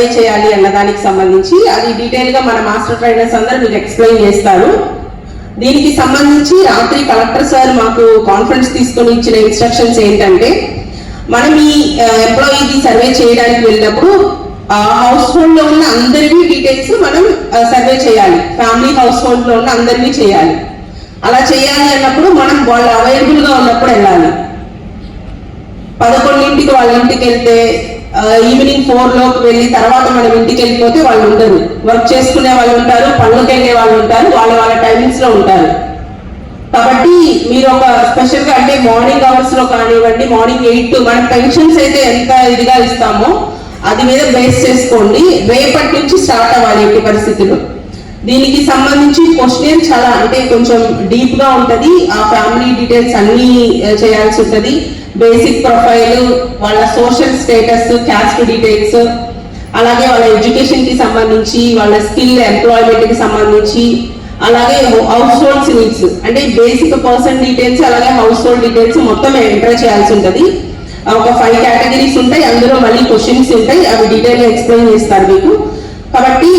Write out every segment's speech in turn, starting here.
Survey చేయాలి అన్న దానికి సంబంధించి. అది డీటెయిల్గా మన మాస్టర్ ట్రైనర్స్ అందరూ మీకు ఎక్స్ప్లెయిన్ చేస్తారు. దీనికి సంబంధించి రాత్రి కలెక్టర్ సార్ మాకు కాన్ఫరెన్స్ తీసుకొని ఇచ్చిన ఇన్స్ట్రక్షన్స్ ఏంటంటే మనం ఈ ఎంప్లాయీకి సర్వే చేయడానికి వెళ్ళినప్పుడు ఆ హౌస్ హోల్డ్లో ఉన్న అందరివి డీటెయిల్స్ మనం సర్వే చేయాలి. ఫ్యామిలీ హౌస్ హోల్డ్లో ఉన్న అందరివి చేయాలి. అలా చేయాలి అన్నప్పుడు మనం వాళ్ళు అవైలబుల్గా ఉన్నప్పుడు వెళ్ళాలి. పదకొండింటికి వాళ్ళ ఇంటికి వెళ్తే ఈవినింగ్ ఫోర్లోకి వెళ్ళి తర్వాత మనం ఇంటికి వెళ్ళిపోతే వాళ్ళు ఉండరు. వర్క్ చేసుకునే వాళ్ళు ఉంటారు పనులకు వెళ్ళే వాళ్ళు ఉంటారు వాళ్ళ వాళ్ళ టైమింగ్స్లో ఉంటారు. కాబట్టి మీరు ఒక స్పెషల్గా అంటే మార్నింగ్ అవర్స్లో కానివ్వండి మార్నింగ్ ఎయిట్ టు మన పెన్షన్స్ అయితే ఎంత ఇదిగా ఇస్తామో అది మీద బేస్ చేసుకోండి. రేపటి నుంచి స్టార్ట్ అవ్వాలి ఎట్టి పరిస్థితుల్లో. దీనికి సంబంధించి క్వశ్చన్ చాలా అంటే కొంచెం డీప్గా ఉంటది. ఆ ఫ్యామిలీ డీటెయిల్స్ అన్ని చేయాల్సి ఉంటది. బేసిక్ ప్రొఫైల్ వాళ్ళ సోషల్ స్టేటస్ క్యాస్ట్ డీటెయిల్స్ అలాగే వాళ్ళ ఎడ్యుకేషన్కి సంబంధించి వాళ్ళ స్కిల్ ఎంప్లాయ్మెంట్కి సంబంధించి అలాగే హౌస్ హోల్డ్ నీడ్స్ అంటే బేసిక్ పర్సన్ డీటెయిల్స్ అలాగే హౌస్ హోల్డ్ డీటెయిల్స్ మొత్తం ఎంటర్ చేయాల్సి ఉంటది. ఒక ఫైవ్ కేటగిరీస్ ఉంటాయి. అందులో మళ్ళీ క్వశ్చన్స్ ఉంటాయి. అవి డీటెయిల్ ఎక్స్ప్లెయిన్ చేస్తారు మీకు. కాబట్టి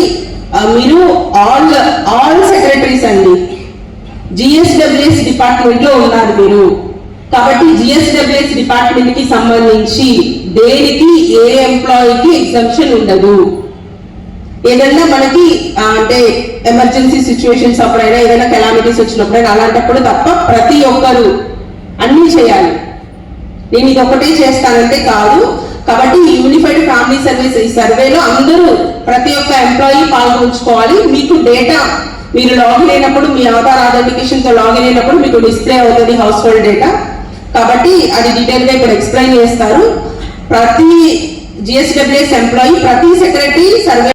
మీరు ఆల్ ఆల్ సెక్రటరీస్ అండి. జిఎస్డబ్ల్యూఎస్ డిపార్ట్మెంట్లో ఉన్నారు మీరు. కాబట్టి జిఎస్డబ్ల్యూఎస్ డిపార్ట్మెంట్కి సంబంధించి దేనికి ఏ ఎంప్లాయీకి ఎగ్జంప్షన్ ఉండదు. ఏదైనా మనకి అంటే ఎమర్జెన్సీ సిచ్యువేషన్స్ అప్పుడైనా ఏదైనా కెలామిటీస్ వచ్చినప్పుడైనా అలాంటప్పుడు తప్ప ప్రతి ఒక్కరు అన్ని చేయాలి. నేను ఇది ఒకటే చేస్తానంటే కాదు. కాబట్టి యూనిఫైడ్ ఫ్యామిలీ సర్వీస్ ఈ సర్వేలో అందరూ పాల్గొంచుకోవాలి మీకు డేటా మీరు లాగిన్ అయినప్పుడు మీ ఆధార్ ఆథెంటికేషన్తో లాగిన్ అయినప్పుడు మీకు డిస్ప్లే అవుతుంది హౌస్ హోల్డ్ డేటా కాబట్టి అది డీటెయిల్గా ఇక్కడ ఎక్స్ప్లెయిన్ చేస్తారు. ప్రతి జిఎస్డబ్ల్యూఎస్ ఎంప్లాయీ ప్రతి సెక్రటరీ సర్వే